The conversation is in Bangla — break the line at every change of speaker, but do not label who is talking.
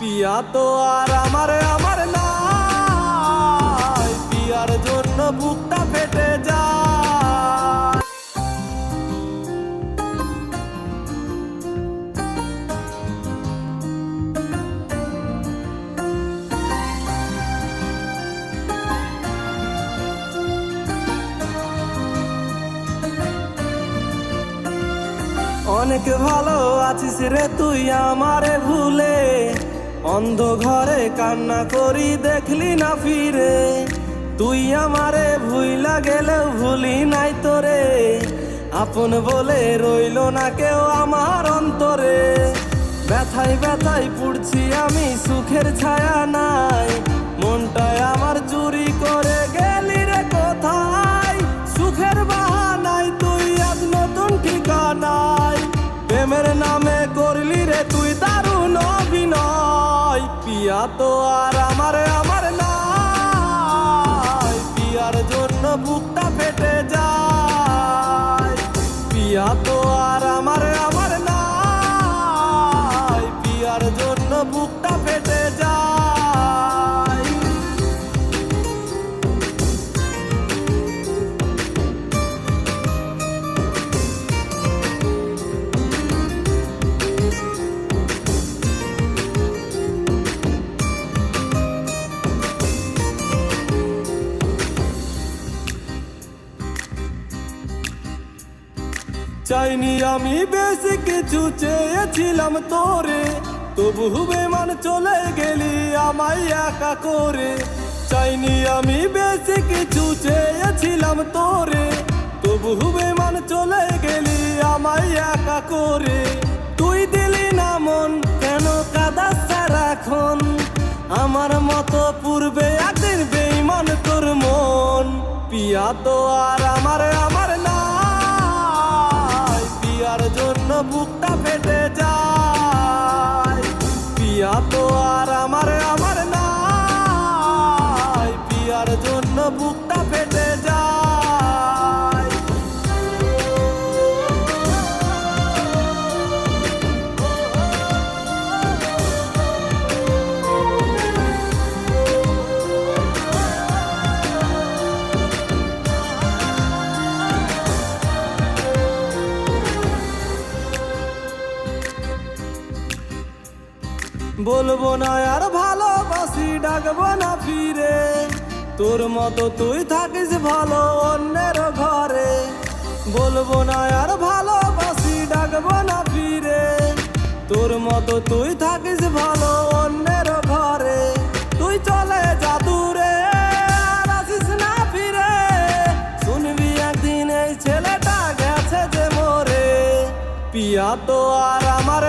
পিয়া তো আর আমার আমার নাই। পিয়ার জন্য বুকটা ফেটে যায়। অনেক ভালো আছিস রে তুই আমারে ভুলে। অন্ধ ঘরে কান্না করি, দেখলি না ফিরে। তুই আমারে ভুইলা গেলেও ভুলি নাই তোরে। আপন বলে রইল না কেউ আমার অন্তরে। ব্যথায় ব্যথায় পুড়ছি আমি, সুখের ছায়া নাই। মনটায় তো আর আমার চাইনি আমি বেশি কিছু চেয়েছিলাম তোরে, তবু বেমান চলে গেলি আমায় একা করে। চাইনি আমি বেশি কিছু চেয়েছিলাম তোরে, তবু বেমান চলে গেলি আমায় একা করে। তুই দিলি না মন, কেন কাদা সারাক্ষণ আমার মতো পূর্বে একদিন বেইমান তোর মন, পিয়া তো আর বুকটা ফেটে যায় বলব না আর ভালোবাসি, ডাকবো না ফিরে। তোর মতো তুই থাকিস ভালো অন্যের ঘরে। বলব না আর ভালোবাসি, ডাকবো না ফিরে। তোর মতো তুই থাকিস ভালো অন্যের ঘরে। তুই চলে যা দূরে, আর আসিস না ফিরে। শুনবি একদিন এই ছেলেটা গেছে যে মোরে। পিয়া তো আর আমার